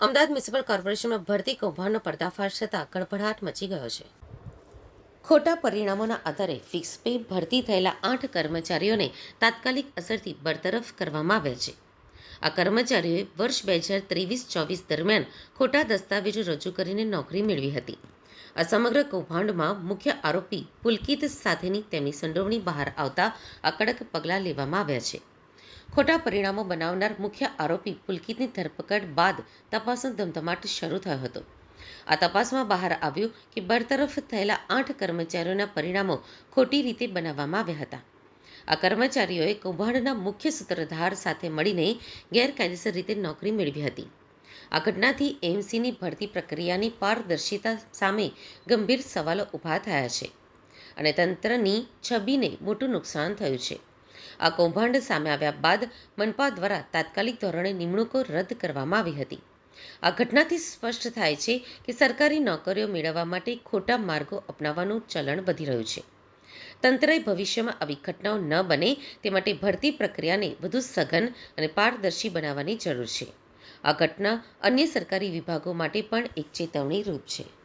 Ahmedabad municipal કોર્પોરેશનમાં ભરતી કૌભાંડનો પર્દાફાશ થતાં કળભળાટ મચી ગયો છે. ખોટા પરિણામોના આધારે ફિક્સ પે ભરતી થયેલા આઠ કર્મચારીઓને તાત્કાલિક અસરથી બરતરફ કરવામાં આવ્યા છે. આ કર્મચારીઓએ વર્ષ બે હજાર ત્રેવીસ ચોવીસ દરમિયાન ખોટા દસ્તાવેજો રજૂ કરીને નોકરી મેળવી હતી. આ સમગ્ર કૌભાંડમાં મુખ્ય આરોપી પુલકિત સાથેની તેમની સંડોવણી બહાર આવતા આ કડક પગલાં લેવામાં આવ્યા છે. ખોટા પરિણામો બનાવનાર મુખ્ય આરોપી પુલકિતની ધરપકડ બાદ તપાસનો ધમધમાટ શરૂ થયો હતો. આ તપાસમાં બહાર આવ્યું કે બરતરફ થયેલા આઠ કર્મચારીઓના પરિણામો ખોટી રીતે બનાવવામાં આવ્યા હતા. આ કર્મચારીઓએ કૌભાંડના મુખ્ય સૂત્રધાર સાથે મળીને ગેરકાયદેસર રીતે નોકરી મેળવી હતી. આ ઘટનાથી એમસીની ભરતી પ્રક્રિયાની પારદર્શિતા સામે ગંભીર સવાલો ઊભા થયા છે અને તંત્રની છબીને મોટું નુકસાન થયું છે. આ કૌભાંડ સામે આવ્યા બાદ મનપા દ્વારા તાત્કાલિક ધોરણે નિમણૂકો રદ કરવામાં આવી હતી. આ ઘટનાથી સ્પષ્ટ થાય છે કે સરકારી નોકરીઓ મેળવવા માટે ખોટા માર્ગો અપનાવવાનું ચલણ વધી રહ્યું છે. તંત્રએ ભવિષ્યમાં આવી ઘટનાઓ ન બને તે માટે ભરતી પ્રક્રિયાને વધુ સઘન અને પારદર્શી બનાવવાની જરૂર છે. આ ઘટના અન્ય સરકારી વિભાગો માટે પણ એક ચેતવણી રૂપ છે.